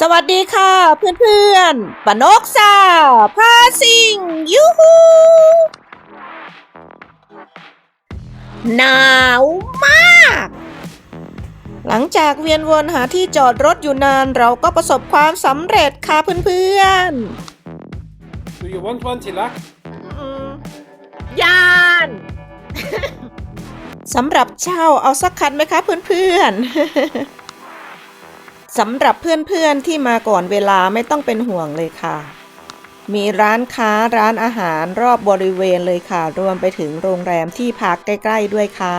สวัสดีค่ะเพื่อนๆปนกซาพาสิงยูฮูหนาวมาก หลังจากเวียนวนหาที่จอดรถอยู่นานเราก็ประสบความสำเร็จค่ะเพื่อนๆ Do you want one, Tilak? อืมยานสำหรับเช่าเอาสักคันไหมคะเพื่อนๆ สำหรับเพื่อนๆที่มาก่อนเวลาไม่ต้องเป็นห่วงเลยค่ะ มีร้านค้าร้านอาหารรอบบริเวณเลยค่ะ รวมไปถึงโรงแรมที่พักใกล้ ๆด้วยค่ะ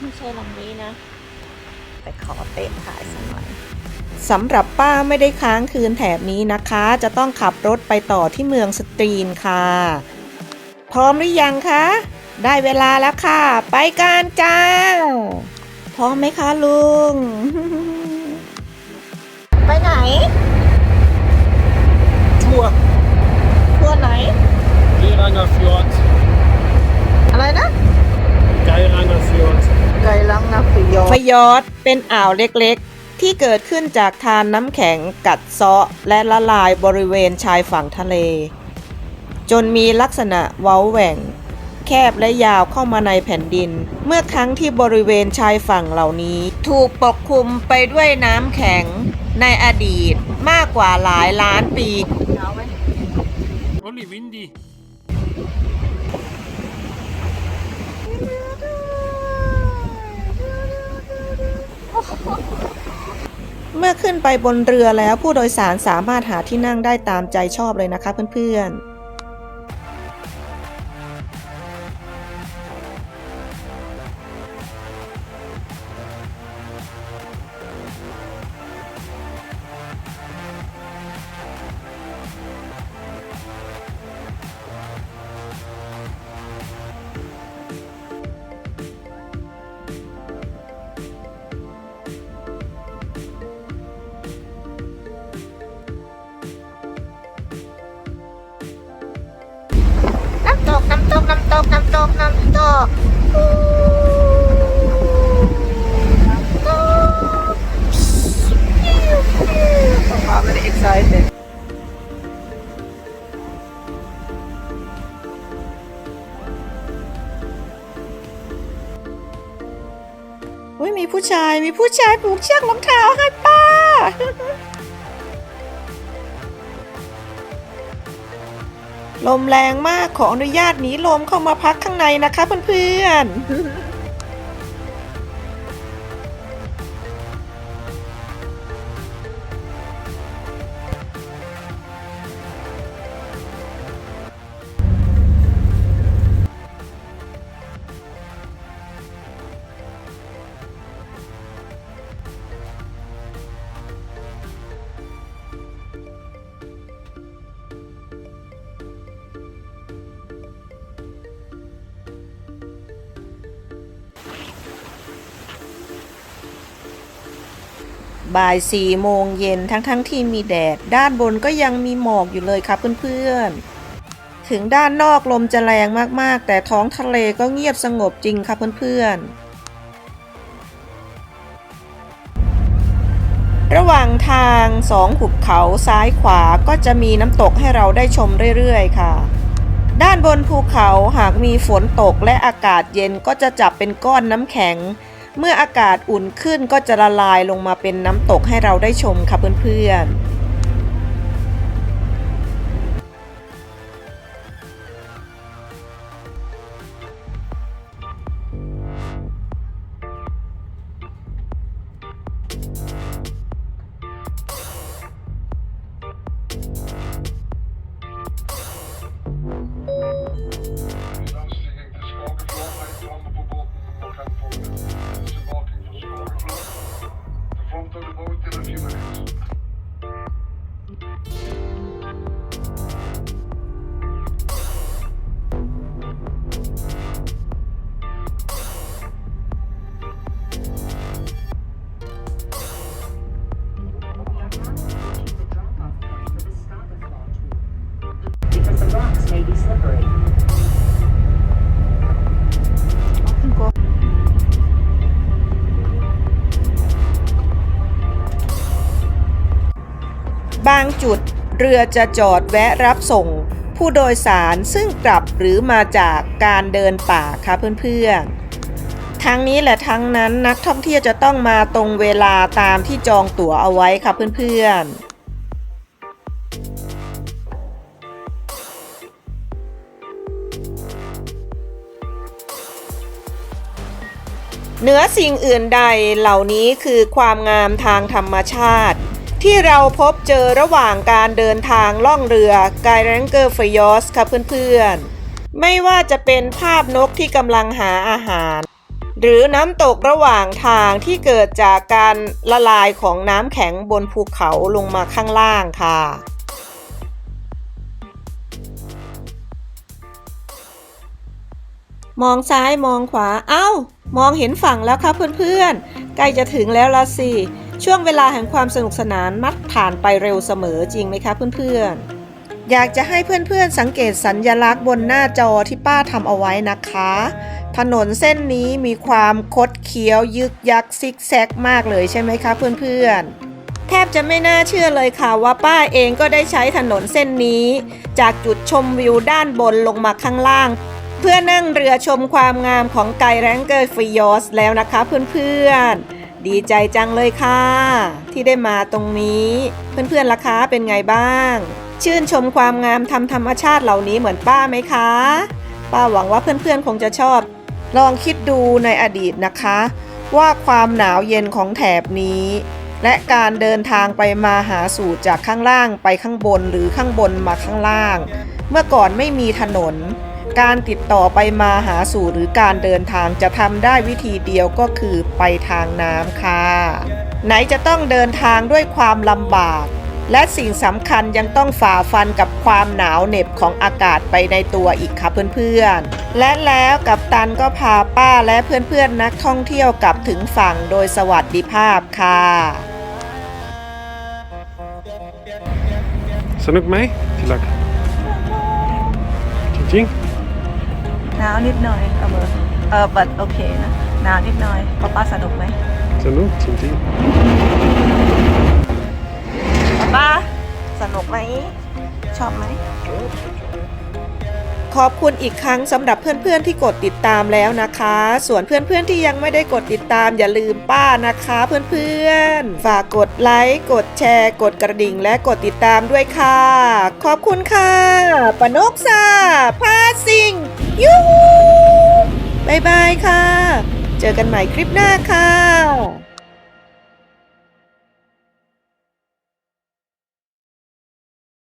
ไม่ใช่ลำนี้นะแต่ขอเตะถ่ายสักหน่อยสำหรับป้าไม่ได้ค้างคืนแถบนี้นะคะ จะต้องขับรถไปต่อที่เมืองสตรีนค่ะ พร้อมหรือยังคะ ได้เวลาแล้วค่ะ ไปกันจ้า พร้อมไหมคะลุง ไปไหน Tour. ทัวร์ไหน Geiranger Fjord. อะไรนะ Geiranger Fjord. ไกลังนาฟยอดฟยอดเป็นอ่าวเล็กๆ ที่เกิดขึ้นจากทานน้ำแข็งกัดเซาะและละลายบริเวณชายฝั่งทะเล จนมีลักษณะเว้าแหว่ง แคบและยาวเข้ามาในแผ่นดิน เมื่อครั้งที่บริเวณชายฝั่งเหล่านี้ ถูกปกคลุมไปด้วยน้ำแข็งในอดีตมากกว่าหลายล้านปี Only windy. เมื่อขึ้นไปบนเรือแล้วผู้โดยสารสามารถหาที่นั่งได้ตามใจชอบเลยนะคะเพื่อนๆ น้ำตกน้ำตกน้ำตกน้ำตกอู้น้ำตก I'm very excited อุ้ยมีผู้ชายมีผู้ชายผูกเชือกรองเท้าให้ป้า ลมแรงมากขออนุญาตหนีลมเข้ามาพักข้างในนะคะเพื่อนๆ บ่ายสี่โมงเย็นทั้งทั้งที่มีแดด ด้านบนก็ยังมีหมอกอยู่เลยครับเพื่อนๆ ถึงด้านนอกลมจะแรงมากๆ แต่ท้องทะเลก็เงียบสงบจริงครับเพื่อนๆระหว่างทางสองหุบเขาซ้ายขวาก็จะมีน้ำตกให้เราได้ชมเรื่อยๆ ค่ะ ด้านบนภูเขาหากมีฝนตกและอากาศเย็นก็จะจับเป็นก้อนน้ำแข็ง เมื่ออากาศอุ่นขึ้นก็จะละลายลงมาเป็นน้ำตกให้เราได้ชมค่ะเพื่อนๆางจุด เรือจะจอดแวะรับส่ง ผู้โดยสารซึ่งกลับหรือมาจากการเดินป่าค่ะเพื่อนๆ ทั้งนี้และทั้งนั้นนักท่องเที่ยวจะต้องมาตรงเวลาตามที่จองตั๋วเอาไว้ค่ะเพื่อนๆเหนือสิ่งอื่นใดเหล่านี้คือความงามทางธรรมชาติ ที่เราพบเจอระหว่างการเดินทางล่องเรือไกแรงเกอร์ฟยอสค่ะเพื่อนๆ ไม่ว่าจะเป็นภาพนกที่กำลังหาอาหาร หรือน้ำตกระหว่างทางที่เกิดจากการละลายของน้ำแข็งบนภูเขาลงมาข้างล่างค่ะมองซ้ายมองขวา เอ้า มองเห็นฝั่งแล้วครับเพื่อนๆ ใกล้จะถึงแล้วละสิ ช่วงเวลาแห่งความสนุกสนานมักผ่านไปเร็วเสมอจริงไหมคะเพื่อนๆ อยากจะให้เพื่อนๆสังเกตสัญญลักษณ์บนหน้าจอที่ป้าทำเอาไว้นะคะ ถนนเส้นนี้มีความคดเคี้ยวยึกยักซิกแซกมากเลยใช่ไหมคะเพื่อนๆแทบจะไม่น่าเชื่อเลยค่ะว่าป้าเองก็ได้ใช้ถนนเส้นนี้ จากจุดชมวิวด้านบนลงมาข้างล่าง เพื่อนั่งเรือชมความงามของไกแรงเกอร์ฟิยอสแล้วนะคะเพื่อนๆ ดีใจจังเลยค่ะ ที่ได้มาตรงนี้ เพื่อนๆล่ะคะเป็นไงบ้าง ชื่นชมความงามทำธรรมชาติเหล่านี้เหมือนป้าไหมคะ ป้าหวังว่าเพื่อนๆคงจะชอบ ลองคิดดูในอดีตนะคะ ว่าความหนาวเย็นของแถบนี้ และการเดินทางไปมาหาสู่จากข้างล่างไปข้างบนหรือข้างบนมาข้างล่าง เมื่อก่อนไม่มีถนน การติดต่อไปมาหาสู่หรือการเดินทางจะทำได้วิธีเดียวก็คือไปทางน้ำค่ะ ไหนจะต้องเดินทางด้วยความลำบาก และสิ่งสำคัญยังต้องฝ่าฟันกับความหนาวเหน็บของอากาศไปในตัวอีกค่ะเพื่อนๆ และแล้วกับตันก็พาป้าและเพื่อนๆนักท่องเที่ยวกลับถึงฝั่งโดยสวัสดิภาพค่ะ สนุกไหมที่รักจริง หนาวนิดหน่อยเออเออบัดโอเคนะหนาวนิดหน่อยป้าป้าสนุกไหมๆสนุกจริงป้าป้าสนุกไหมชอบไหมขอบคุณอีกครั้งสำหรับเพื่อนๆที่กดติดตามแล้วนะคะ ส่วนเพื่อนๆที่ยังไม่ได้กดติดตามอย่าลืมป้านะคะเพื่อนๆ ฝากกดไลค์ กดแชร์ กดกระดิ่งและกดติดตามด้วยค่ะ ขอบคุณค่ะ ปนกซาพาสิง ยูบายบายค่ะ เจอกันใหม่คลิปหน้าค่ะ